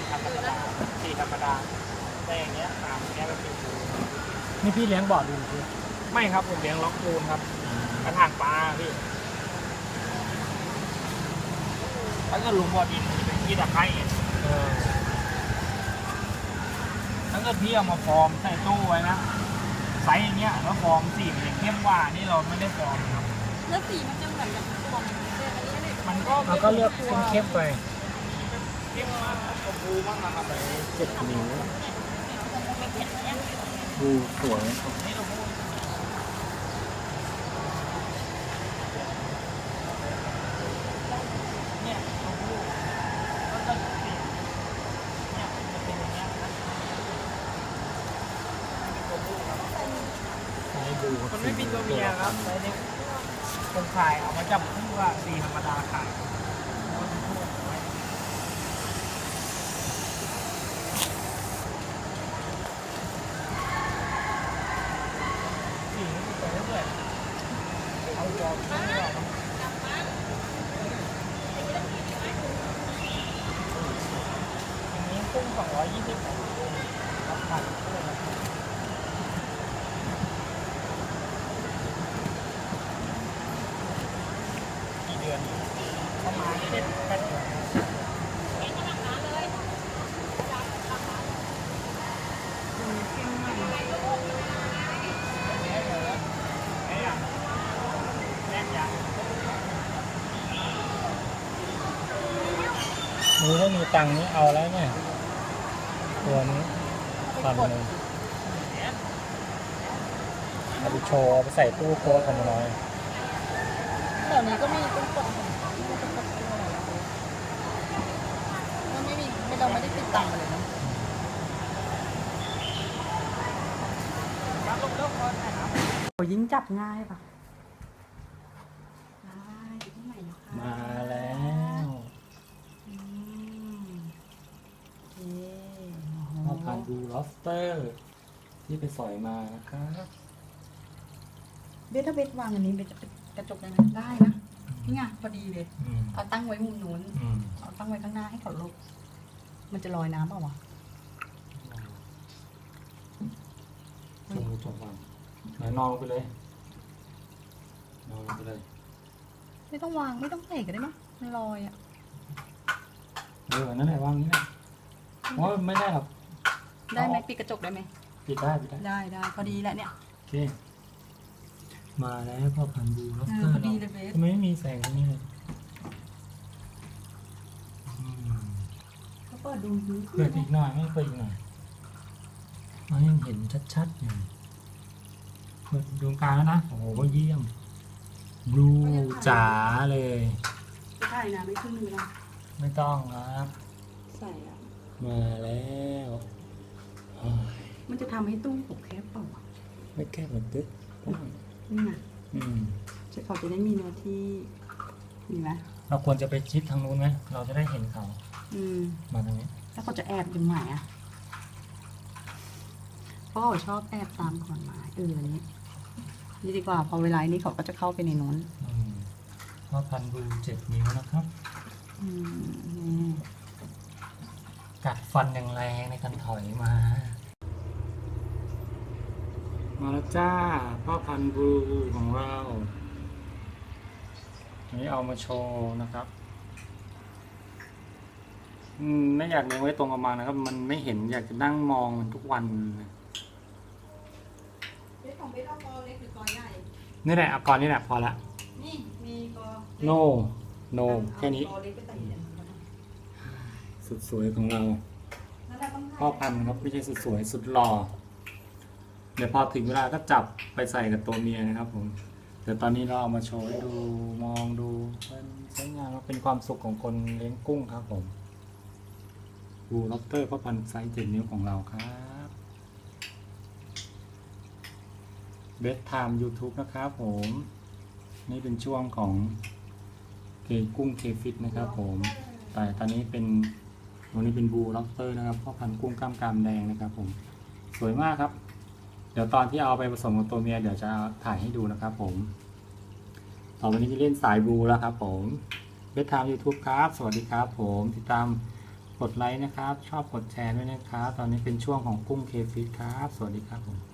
สีธรรมดาแต่อย่างเงี้ยสามเนี้ยก็เป็นปูนี่พี่เลี้ยงบ่อดินคือไม่ครับผมเลี้ยงล็อกปูนครับกระถางปลาพี่ถ้าเกิดลุงบ่อดินมันจะเป็นที่ตะไคร้เออถ้าเกิดพี่เอามาฟอร์มใส่ตู้ไว้นะไซส์อย่างเงี้ยแล้วฟอร์มสีมันจะเข้มกว่านี่เราไม่ได้ฟอร์มครับแล้วสีมันจะเหมือนกับตัวมันเลยอันนี้เลยมันก็เราก็เลือกเข้มๆไป เข้มมากชมพูมากนะครับเจ็ดนิ้วดูสวยนี่เราพูดเนี่ยเราพูดแล้วก็สีเนี่ยมันจะเป็นอย่เมียนะเป็นตัวผู้ครับให้ดูมันตัวเมียครับไซส์เล็กคนขายเอามาจับคู่ว่าสีธรรมดาขายแล้วก็ทั่วไปสีมันจะไปเรื่อย อันนี้220ของรับผ่านคู่นะครับกี่เดือนประมาณเจ็ดแปดเดือน นี่ถ้ามีตังค์นี่เอาแล้วเนี่ยตัวนี้พันหนึ่งเอาไปโชว์เอาไปใส่ตู้โค้ดของมันน้อยแถวนี้ก็มีตู้กดของตู้กดตัวอะไรนะมันไม่มีไม่เราไม่ได้ติดตั้งเลยนะรับลงเลิกก่อนนะครับยิ่งจับง่ายปะได้อยู่ที่ไหนนะคะมาแล้ว อืม โอเคมาพันดูลอสเตอร์ ที่ไปสอยมานะครับเบสถ้าเบสวางอันนี้เบสจะเป็นกระจกได้ไหมได้นะนี่ไงพอดีเลยอืมเอาตั้งไว้มุมนู้นอืมเอาตั้งไว้ข้างหน้าให้เขาลบมันจะลอยน้ำเปล่าวะจงจงวางไหนนอนลงไปเลย นอนลงไปเลยไม่ต้องวางไม่ต้องใส่ก็ได้มั้งมันลอยอะเออนั่นแหละวางนี้แหละ โอ้ยไม่ได้หรอกได้ไหมปิดกระจกได้ไหมปิดได้ปิดได้ได้ได้พอดีแหละเนี่ย โอเค มาแล้วพ่อพันธุ์ดูลอสเอเตออร์พอดีเลยเบส ทำไมไม่มีแสงตรงนี้เลยอืมเขาเปิดดูยูเปิดอีกหน่อยไม่เปิดอีกหน่อยมันยังเห็นชัดๆอยู่เปิดดวงกลางแล้วนะ โอ้โหเยี่ยมบลูจ๋าเลยจะถ่ายนะไม่ขึ้นมือนะไม่ต้องครับใส่อะ มาแล้วโอ้ยมันจะทำให้ตู้ผมแคบเปล่าวะไม่แก้เหมือนตึ๊ดนี่ไงอืมจะเขาจะได้มีเนื้อที่มีไหมเราควรจะไปชิดทางนู้นไหมเราจะได้เห็นเขาอืม มาทางนี้แล้วเขาจะแอบยังไงอะเพราะเขาชอบแอบตามขอนไม้เอออันนี้นี่ดีกว่าพอเวลานี้เขาก็จะเข้าไปในนู้น อืมพ่อพันธุ์บลูเจ็ดนิ้วนะครับ อืมนี่ กัดฟันอย่างแรงในการถอยมา มาแล้วจ้า พ่อพันธุ์บลูของเราอันนี้เอามาโชว์นะครับอืมไม่อยากเลี้ยงไว้ตรงประมาณนะครับ มันไม่เห็นอยากจะนั่งมองมันทุกวันเลยเล็กของเบสเอากอเล็กหรือกอใหญ่ นี่แหละเอาก่อนนี่แหละพอละ นี่มีกอโนโนแค่นี้กอเล็กไปใส่เดี๋ยวมันก็ได้สุดสวยของเรานั่นแหละต้องพ่อพันธุ์ครับไม่ใช่สุดสวยสุดหล่อเดี๋ยวพอถึงเวลาก็จับไปใส่กับตัวเมียนะครับผมเดี๋ยวตอนนี้เราเอามาโชว์ให้ดูมองดูเป็นใช้งานว่าเป็นความสุขของคนเลี้ยงกุ้งครับผมบูล็อบเตอร์พ่อพันธุ์ไซส์เจ็ดนิ้วของเราครับเบสไทม์ยูทูบนะครับผม นี่เป็นช่วงของเคกุ้งเคฟิตนะครับผม แต่ตอนนี้เป็น ตัวนี้เป็นบูล็อบสเตอร์นะครับพ่อพันธุ์กุ้งกล้ามกรามแดงนะครับผมสวยมากครับ เดี๋ยวตอนที่เอาไปผสมกับตัวเมียเดี๋ยวจะถ่ายให้ดูนะครับผมต่อไปนี้จะเล่นสายบูแล้วครับผมเบสไทม์ยูทูบครับ สวัสดีครับผมติดตามกดไลค์นะครับ ชอบกดแชร์ด้วยนะครับ ตอนนี้เป็นช่วงของกุ้งเคฟิตครับ สวัสดีครับผม